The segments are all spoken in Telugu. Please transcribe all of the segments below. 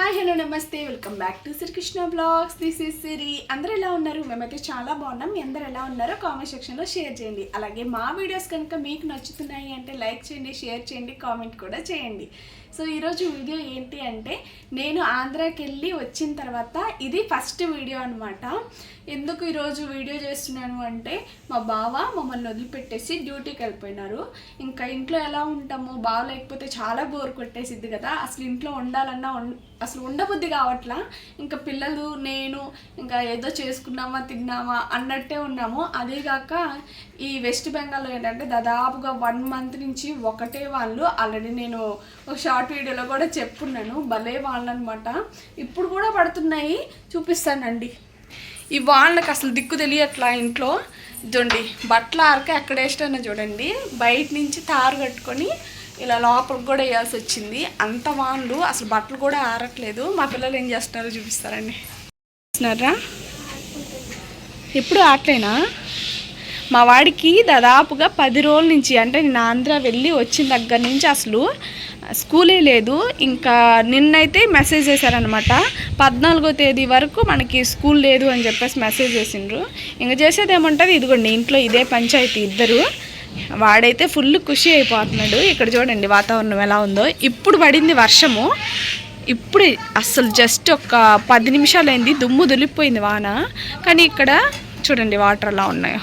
హాయ్ హలో నమస్తే. Welcome back to Srikrishna blogs this is Siri అందరూ ఎలా ఉన్నారు? మేమైతే చాలా బాగున్నాం. మీ అందరు ఎలా ఉన్నారో కామెంట్ సెక్షన్లో షేర్ చేయండి. అలాగే మా వీడియోస్ కనుక మీకు నచ్చుతున్నాయి అంటే లైక్ చేయండి షేర్ చేయండి కామెంట్ కూడా చేయండి. సో ఈరోజు వీడియో ఏంటి అంటే నేను ఆంధ్రాకి వెళ్ళి వచ్చిన తర్వాత ఇది ఫస్ట్ వీడియో అనమాట ఎందుకు ఈరోజు వీడియో చేస్తున్నాను అంటే మా బావ మమ్మల్ని వదిలిపెట్టేసి డ్యూటీకి వెళ్ళిపోయినారు. ఇంకా ఇంట్లో ఎలా ఉంటాము? బావ లేకపోతే చాలా బోర్ కొట్టేసిద్ది కదా. అసలు ఇంట్లో ఉండాలన్నా అసలు ఉండబుద్ధి కావట్లా? ఇంకా పిల్లలు నేను ఇంకా ఏదో చేసుకున్నామా తిన్నామా అన్నట్టే ఉన్నాము. అదేగాక ఈ వెస్ట్ బెంగాల్లో ఏంటంటే దాదాపుగా వన్ మంత్ నుంచి ఒకటే వాళ్ళు. ఆల్రెడీ నేను ఒక షార్ట్ వీడియోలో కూడా చెప్పున్నాను. భలే వాళ్ళు అనమాట ఇప్పుడు కూడా పడుతున్నాయి. చూపిస్తానండి. ఈ వాళ్ళకి అసలు దిక్కు తెలియట్లా ఇంట్లో. చూడండి బట్టలు ఆరక ఎక్కడ వేసినా చూడండి. బయట నుంచి తారు కట్టుకొని ఇలా లోపలికి కూడా వేయాల్సి వచ్చింది. అంత వాళ్ళు అసలు బట్టలు కూడా ఆరట్లేదు. మా పిల్లలు ఏం చేస్తున్నారో చూపిస్తారండి. చూస్తున్నారా? ఎప్పుడు ఆటలేనా? మా వాడికి దాదాపుగా పది రోజుల నుంచి అంటే నేను ఆంధ్ర వెళ్ళి వచ్చిన దగ్గర నుంచి అసలు స్కూలే లేదు. ఇంకా నిన్నైతే మెసేజ్ చేశారనమాట పద్నాలుగో తేదీ వరకు మనకి స్కూల్ లేదు అని చెప్పేసి మెసేజ్ చేసిండ్రు. ఇంకా చేసేది ఏమంటారు ఇదిగోండి ఇంట్లో ఇదే పంచాయతీ ఇద్దరు. వాడైతే ఫుల్ ఖుషి అయిపోతున్నాడు. ఇక్కడ చూడండి వాతావరణం ఎలా ఉందో. ఇప్పుడు పడింది వర్షము. ఇప్పుడు అసలు జస్ట్ ఒక పది నిమిషాలు అయింది దుమ్ము దులిపోయింది వాన. కానీ ఇక్కడ చూడండి వాటర్ అలా ఉన్నాయో.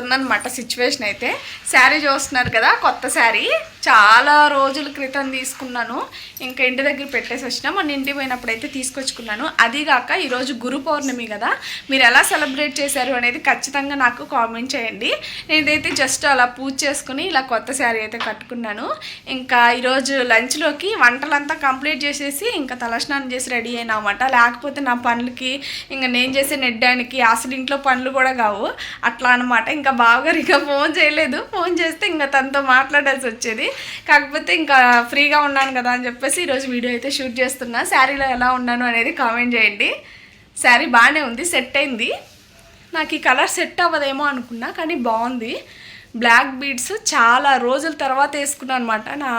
ఉందన్నమాట సిచ్యువేషన్ అయితే. శారీ చూస్తున్నారు కదా కొత్త శారీ చాలా రోజుల క్రితం తీసుకున్నాను. ఇంకా ఇంటి దగ్గర పెట్టేసి వచ్చినా మన ఇంటికి పోయినప్పుడు అయితే తీసుకొచ్చుకున్నాను. అదిగాక ఈరోజు గురు పౌర్ణమి కదా మీరు ఎలా సెలబ్రేట్ చేశారు అనేది ఖచ్చితంగా నాకు కామెంట్ చేయండి. నేనైతే జస్ట్ అలా పూజ చేసుకుని ఇలా కొత్త శారీ అయితే కట్టుకున్నాను. ఇంకా ఈరోజు లంచ్లోకి వంటలంతా కంప్లీట్ చేసేసి ఇంకా తలస్నానం చేసి రెడీ అయినామాట. లేకపోతే నా పనులకి ఇంకా నేను చేసే నెడ్డానికి అసలు ఇంట్లో పనులు కూడా కావు. అట్లా అనమాట ఇంకా బావగారు ఇంకా ఫోన్ చేయలేదు. ఫోన్ చేస్తే ఇంకా తనతో మాట్లాడాల్సి వచ్చేది. కాకపోతే ఇంకా ఫ్రీగా ఉన్నాను కదా అని చెప్పేసి ఈరోజు వీడియో అయితే షూట్ చేస్తున్నా. శారీలో ఎలా ఉన్నాను అనేది కామెంట్ చేయండి. శారీ బాగానే ఉంది సెట్ అయింది. నాకు ఈ కలర్ సెట్ అవ్వదేమో అనుకున్నా కానీ బాగుంది. బ్లాక్ బీడ్స్ చాలా రోజుల తర్వాత వేసుకున్నాను అనమాట నా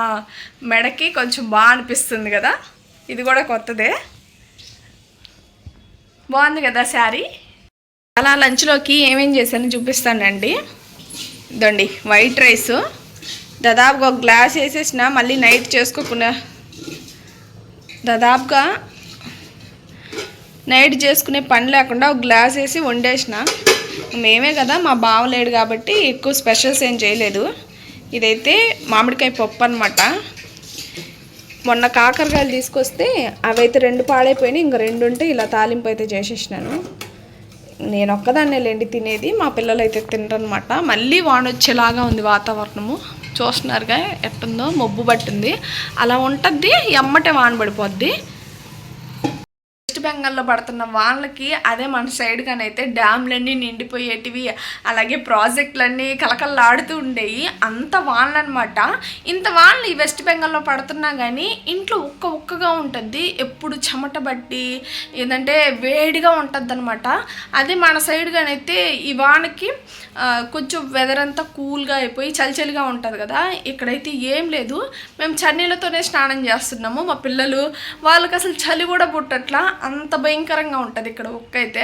మెడకి కొంచెం బాగా అనిపిస్తుంది కదా. ఇది కూడా కొత్తదే. బాగుంది కదా శారీ? అలా లంచ్లోకి ఏమేం చేశాను చూపిస్తానండి. ఇదండి వైట్ రైస్ దాదాపుగా ఒక గ్లాస్ వేసేసిన మళ్ళీ నైట్ చేసుకోకుండా దాదాపుగా నైట్ చేసుకునే పని లేకుండా ఒక గ్లాస్ వేసి వండేసిన. మేమే కదా మా బావ లేడు కాబట్టి ఎక్కువ స్పెషల్స్ ఏం చేయలేదు. ఇదైతే మామిడికాయ పప్పు అనమాట మొన్న కాకరకాయలు తీసుకొస్తే అవైతే రెండు పాడైపోయినాయి ఇంక రెండు ఉంటే ఇలా తాలింపు అయితే చేసేసినాను. నేను ఒక్కదాన్నే లేండి తినేది మా పిల్లలు అయితే తినరనమాట మళ్ళీ వానొచ్చేలాగా ఉంది వాతావరణము. చూస్తున్నారుగా ఎట్టుందో మబ్బు పట్టింది. అలా ఉంటుంది ఎమ్మటే వాన పడిపోద్ది. వెస్ట్ బెంగాల్లో పడుతున్న వానలకి అదే మన సైడ్ అయితే డ్యామ్లన్నీ నిండిపోయేటివి అలాగే ప్రాజెక్టులన్నీ కలకల్లాడుతూ ఉండేవి అంత వానలు అనమాట ఇంత వానలు ఈ వెస్ట్ బెంగాల్లో పడుతున్నా కానీ ఇంట్లో ఉక్క ఉక్కగా ఉంటుంది ఎప్పుడు చెమట బట్టి ఏంటంటే వేడిగా ఉంటుంది అనమాట అదే మన సైడ్ ఈ వానకి కొంచెం వెదర్ అంతా కూల్గా అయిపోయి చలిచలిగా ఉంటుంది కదా. ఇక్కడైతే ఏం లేదు. మేము చన్నీళ్ళతోనే స్నానం చేస్తున్నాము. మా పిల్లలు వాళ్ళకి అసలు చలి కూడా పుట్టట్లా. అంత భయంకరంగా ఉంటుంది ఇక్కడ ఉక్క అయితే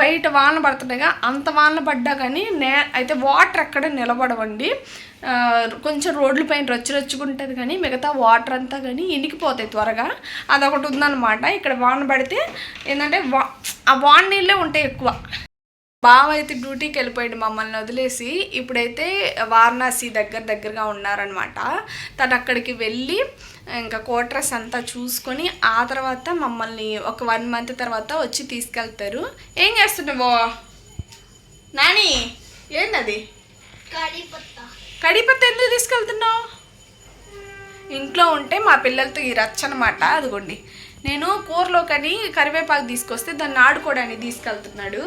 బయట వాన పడుతుండగా అంత వాన పడ్డా కానీ నే అయితే వాటర్ అక్కడ నిలబడవండి. కొంచెం రోడ్ల పైన రొచ్చు రొచ్చుకుంటుంది కానీ మిగతా వాటర్ అంతా కానీ ఇనికిపోతాయి త్వరగా. అదొకటి ఉందన్నమాట. ఇక్కడ వాన పడితే ఏంటంటే వా ఆ వాన నీళ్ళే ఉంటాయి ఎక్కువ. బావ అయితే డ్యూటీకి వెళ్ళిపోయాడు మమ్మల్ని వదిలేసి. ఇప్పుడైతే వారణాసి దగ్గర దగ్గరగా ఉన్నారనమాట తను అక్కడికి వెళ్ళి ఇంకా కోట్రస్ అంతా చూసుకొని ఆ తర్వాత మమ్మల్ని ఒక వన్ మంత్ తర్వాత వచ్చి తీసుకెళ్తారు. ఏం చేస్తున్నావో నాని ఏంటది కడిపత్త. ఎందుకు తీసుకెళ్తున్నావు? ఇంట్లో ఉంటే మా పిల్లలతో ఈ రచ్చ అనమాట అదిగోండి. నేను కూరలో కానీ కరివేపాకు తీసుకొస్తే దాన్ని ఆడుకోవడానికి తీసుకెళ్తున్నాడు.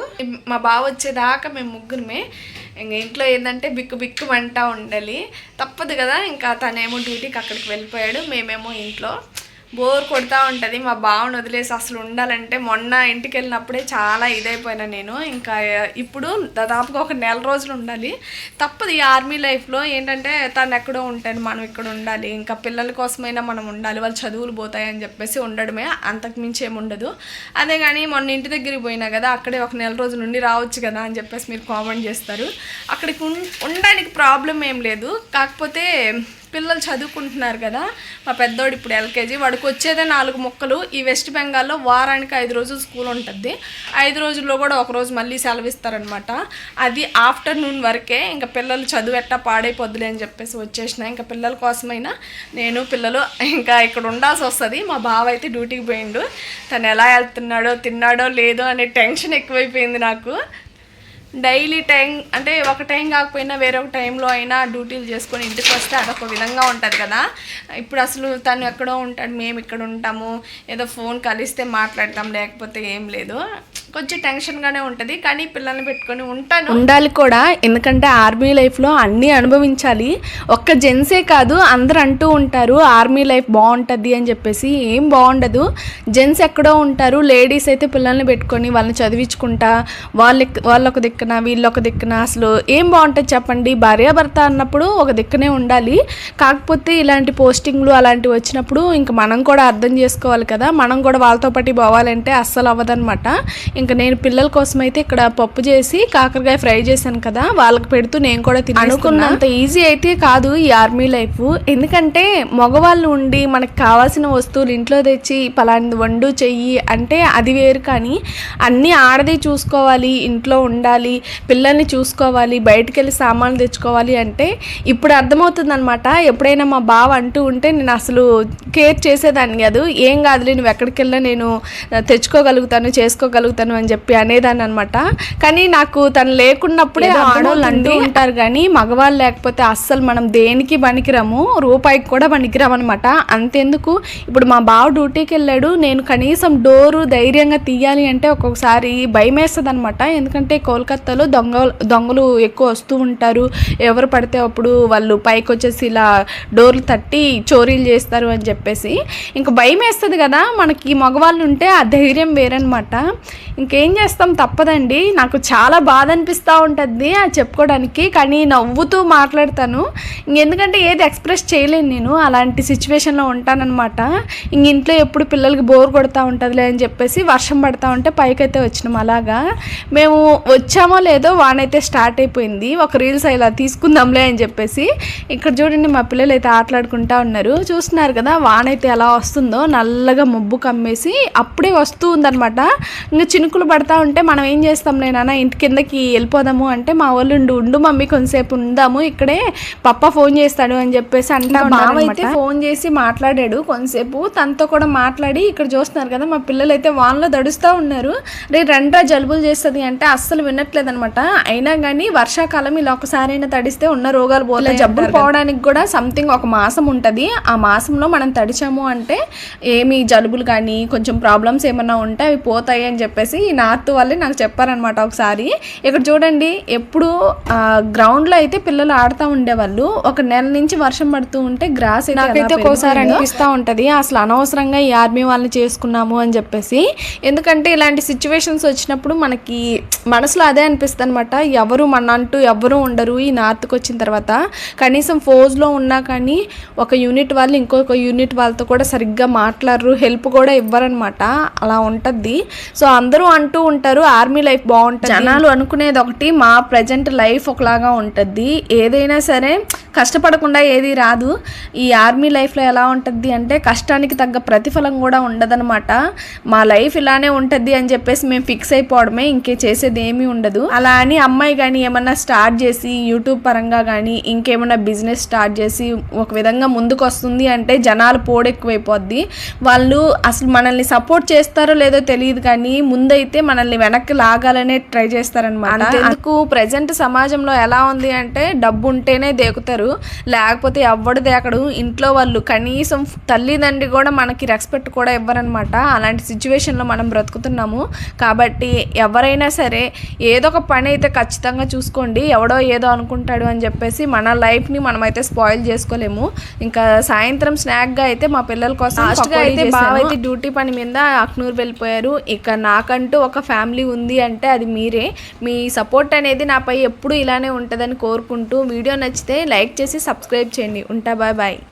మా బావ వచ్చేదాకా మేము ముగ్గురమే. ఇంకా ఇంట్లో ఏంటంటే బిక్కు బిక్కు వంట ఉండాలి తప్పదు కదా ఇంకా తనేమో డ్యూటీకి అక్కడికి వెళ్ళిపోయాడు మేమేమో ఇంట్లో. బోర్ కొడతా ఉంటుంది మా బావని వదిలేసి అసలు ఉండాలంటే మొన్న ఇంటికి వెళ్ళినప్పుడే చాలా ఇదైపోయినా నేను. ఇంకా ఇప్పుడు దాదాపుగా ఒక నెల రోజులు ఉండాలి. తప్పదు ఈ ఆర్మీ లైఫ్లో ఏంటంటే తను ఎక్కడో ఉంటాను మనం ఇక్కడ ఉండాలి. ఇంకా పిల్లల కోసమైనా మనం ఉండాలి వాళ్ళు చదువులు పోతాయని చెప్పేసి ఉండడమే అంతకు మించి ఏమి ఉండదు. అదే కానీ మొన్న ఇంటి దగ్గరికి పోయినా కదా అక్కడే ఒక నెల రోజు నుండి రావచ్చు కదా అని చెప్పేసి మీరు కామెంట్ చేస్తారు. అక్కడికి ఉండడానికి ప్రాబ్లం ఏం లేదు. కాకపోతే పిల్లలు చదువుకుంటున్నారు కదా మా పెద్దోడు ఇప్పుడు ఎల్కేజీ వాడికి వచ్చేదే నాలుగు మొక్కలు. ఈ వెస్ట్ బెంగాల్లో వారానికి ఐదు రోజులు స్కూల్ ఉంటుంది ఐదు రోజుల్లో కూడా ఒక రోజు మళ్ళీ సెలవిస్తారనమాట అది ఆఫ్టర్నూన్ వరకే ఇంకా పిల్లలు చదువు ఎట్టా పాడైపోద్దులే అని చెప్పేసి వచ్చేసిన. ఇంకా పిల్లల కోసమైనా నేను పిల్లలు ఇంకా ఇక్కడ ఉండాల్సి వస్తుంది. మా బావ అయితే డ్యూటీకి పోయిండు. తను ఎలా వెళ్తున్నాడో తిన్నాడో లేదో అనే టెన్షన్ ఎక్కువైపోయింది నాకు. డైలీ టైం అంటే ఒక టైం కాకపోయినా వేరే ఒక టైంలో అయినా డ్యూటీలు చేసుకొని ఇంటికి వస్తే అదొక విధంగా ఉంటుంది కదా. ఇప్పుడు అసలు తను ఎక్కడో ఉంటాడు మేము ఇక్కడ ఉంటాము ఏదో ఫోన్ కలిస్తే మాట్లాడతాం లేకపోతే ఏం లేదు. కొంచెం టెన్షన్గానే ఉంటుంది కానీ పిల్లల్ని పెట్టుకొని ఉంటాను. ఉండాలి కూడా. ఎందుకంటే ఆర్మీ లైఫ్లో అన్నీ అనుభవించాలి. ఒక్క జెంట్సే కాదు అందరు అంటూ ఉంటారు ఆర్మీ లైఫ్ బాగుంటుంది అని చెప్పేసి ఏం బాగుండదు. జెంట్స్ ఎక్కడో ఉంటారు లేడీస్ అయితే పిల్లల్ని పెట్టుకొని వాళ్ళని చదివించుకుంటా వాళ్ళ వాళ్ళొక దిక్కున వీళ్ళొక దిక్కున అసలు ఏం బాగుంటుంది చెప్పండి? భార్యాభర్త అన్నప్పుడు ఒక దిక్కునే ఉండాలి. కాకపోతే ఇలాంటి పోస్టింగ్లు అలాంటివి వచ్చినప్పుడు ఇంక మనం కూడా అర్థం చేసుకోవాలి కదా. మనం కూడా వాళ్ళతో పాటు పోవాలంటే అస్సలు అవ్వదన్నమాట. ఇంకా నేను పిల్లల కోసం అయితే ఇక్కడ పప్పు చేసి కాకరకాయ ఫ్రై చేశాను కదా వాళ్ళకి పెడుతూ నేను కూడా తిని అనుకున్నంత ఈజీ అయితే కాదు ఈ ఆర్మీ లైఫ్. ఎందుకంటే మగవాళ్ళు ఉండి మనకు కావాల్సిన వస్తువులు ఇంట్లో తెచ్చి పలాంటి వండు చెయ్యి అంటే అది వేరు కానీ అన్నీ ఆడది చూసుకోవాలి ఇంట్లో ఉండాలి పిల్లల్ని చూసుకోవాలి బయటికి వెళ్ళి సామాన్లు తెచ్చుకోవాలి అంటే ఇప్పుడు అర్థమవుతుంది అనమాట ఎప్పుడైనా మా బావ అంటూ ఉంటే నేను అసలు కేర్ చేసేదాన్ని కాదు. ఏం కాదులే నువ్వు ఎక్కడికి వెళ్ళినా నేను తెచ్చుకోగలుగుతాను చేసుకోగలుగుతాను అని చెప్పి అనేదాన్ని అనమాట కానీ నాకు తను లేకున్నప్పుడే ఆడవాళ్ళు అంటూ ఉంటారు కానీ మగవాళ్ళు లేకపోతే అస్సలు మనం దేనికి పనికిరాము రూపాయికి కూడా పనికిరాము అనమాట అంతెందుకు? ఇప్పుడు మా బావ డ్యూటీకి వెళ్ళాడు నేను కనీసం డోరు ధైర్యంగా తీయాలి అంటే ఒక్కొక్కసారి భయం వేస్తుంది అనమాట ఎందుకంటే కోల్కత్తాలో దొంగ దొంగలు ఎక్కువ వస్తూ ఉంటారు. ఎవరు పడితే అప్పుడు వాళ్ళు పైకి వచ్చేసి ఇలా డోర్లు తట్టి చోరీలు చేస్తారు అని చెప్పేసి. ఇంకా భయం వేస్తుంది కదా మనకి మగవాళ్ళు ఉంటే ఆ ధైర్యం వేరనమాట ఇంకేం చేస్తాం? తప్పదండి. నాకు చాలా బాధ అనిపిస్తూ ఉంటుంది అది చెప్పుకోవడానికి కానీ నవ్వుతూ మాట్లాడతాను. ఎందుకంటే ఏది ఎక్స్ప్రెస్ చేయలేను నేను. అలాంటి సిచ్యువేషన్లో ఉంటానన్నమాట. ఇంక ఇంట్లో ఎప్పుడు పిల్లలకి బోర్ కొడతా ఉంటుందిలే అని చెప్పేసి వర్షం పడతా ఉంటే పైకైతే వచ్చినాం అలాగా. మేము వచ్చామో లేదో వానైతే స్టార్ట్ అయిపోయింది. ఒక రీల్స్ ఇలా తీసుకుందాంలే అని చెప్పేసి ఇక్కడ చూడండి మా పిల్లలు అయితే ఆటలాడుకుంటా ఉన్నారు. చూస్తున్నారు కదా వానైతే ఎలా వస్తుందో? నల్లగా మబ్బు కమ్మేసి అప్పుడే వస్తూ ఉందన్నమాట. ఇంకా చిన్న చినుకులు పడతా ఉంటే మనం ఏం చేస్తాం నాన్న? ఇంటి కిందకి వెళ్ళిపోదాము అంటే మా వాళ్ళు ఉండు ఉండు మమ్మీ కొంతసేపు ఉందాము ఇక్కడే పప్ప ఫోన్ చేస్తాడు అని చెప్పేసి అంటా బావ అయితే ఫోన్ చేసి మాట్లాడాడు కొంతసేపు. తనతో కూడా మాట్లాడి ఇక్కడ చూస్తున్నారు కదా మా పిల్లలు అయితే వానలో దడుస్తూ ఉన్నారు. రే రండ్రా జలుబులు చేస్తుంది అంటే అస్సలు వినట్లేదు అనమాట అయినా కానీ వర్షాకాలం ఇలా ఒకసారైనా తడిస్తే ఉన్న రోగాలు పోలే జబ్బులు పోవడానికి కూడా సంథింగ్ ఒక మాసం ఉంటుంది. ఆ మాసంలో మనం తడిచాము అంటే ఏమి జలుబులు కానీ కొంచెం ప్రాబ్లమ్స్ ఏమన్నా ఉంటే అవి పోతాయి అని చెప్పేసి ఈ నార్త్ వాళ్ళే నాకు చెప్పారనమాట ఒకసారి. ఇక్కడ చూడండి ఎప్పుడు గ్రౌండ్లో అయితే పిల్లలు ఆడుతూ ఉండేవాళ్ళు. ఒక నెల నుంచి వర్షం పడుతూ ఉంటే గ్రాస్ నాకైతే ఒక్కోసారి అనిపిస్తూ ఉంటుంది. అసలు అనవసరంగా ఈ ఆర్మీ వాళ్ళని చేసుకున్నాము అని చెప్పేసి. ఎందుకంటే ఇలాంటి సిచ్యువేషన్స్ వచ్చినప్పుడు మనకి మనసులో అదే అనిపిస్తుంది అనమాట ఎవరు మన అంటూ ఎవరు ఉండరు ఈ నార్త్కి వచ్చిన తర్వాత. కనీసం ఫోజ్లో ఉన్నా కానీ ఒక యూనిట్ వాళ్ళు ఇంకొక యూనిట్ వాళ్ళతో కూడా సరిగ్గా మాట్లాడరు హెల్ప్ కూడా ఇవ్వరనమాట అలా ఉంటుంది సో అందరూ అంటూ ఉంటారు ఆర్మీ లైఫ్ బాగుంటుంది. జనాలు అనుకునేది ఒకటి మా ప్రజెంట్ లైఫ్ ఒకలాగా ఉంటుంది. ఏదైనా సరే కష్టపడకుండా ఏది రాదు. ఈ ఆర్మీ లైఫ్లో ఎలా ఉంటుంది అంటే కష్టానికి తగ్గ ప్రతిఫలం కూడా ఉండదనమాట మా లైఫ్ ఇలానే ఉంటుంది అని చెప్పేసి మేము ఫిక్స్ అయిపోవడమే ఇంకే చేసేది ఏమీ ఉండదు. అలా అని అమ్మాయి కానీ ఏమన్నా స్టార్ట్ చేసి యూట్యూబ్ పరంగా కానీ ఇంకేమన్నా బిజినెస్ స్టార్ట్ చేసి ఒక విధంగా ముందుకు వస్తుంది అంటే జనాలు పోడెక్కువైపోద్ది. వాళ్ళు అసలు మనల్ని సపోర్ట్ చేస్తారో లేదో తెలియదు కానీ ముందు అయితే మనల్ని వెనక్కి లాగాలనే ట్రై చేస్తారనమాట అంతెందుకు? ప్రజెంట్ సమాజంలో ఎలా ఉంది అంటే డబ్బు ఉంటేనే దేకుతారు. లేకపోతే ఎవ్వడు దేకడు. ఇంట్లో వాళ్ళు కనీసం తల్లిదండ్రి కూడా మనకి రెస్పెక్ట్ కూడా ఇవ్వరనమాట అలాంటి సిచ్యువేషన్లో మనం బ్రతుకుతున్నాము. కాబట్టి ఎవరైనా సరే ఏదో ఒక పని అయితే ఖచ్చితంగా చూసుకోండి. ఎవడో ఏదో అనుకుంటాడు అని చెప్పేసి మన లైఫ్ని మనమైతే స్పాయిల్ చేసుకోలేము. ఇంకా సాయంత్రం స్నాక్గా అయితే మా పిల్లల కోసం అయితే బావ అయితే డ్యూటీ పని మీద అక్నూర్ వెళ్ళిపోయారు. ఇక నాకంటూ ఒక ఫ్యామిలీ ఉంది అంటే అది మీరే. మీ సపోర్ట్ అనేది నాపై ఎప్పుడు ఇలానే ఉంటుందని కోరుకుంటూ వీడియో నచ్చితే లైక్ చేసి సబ్స్క్రైబ్ చేయండి. ఉంటా బాయ్ బాయ్.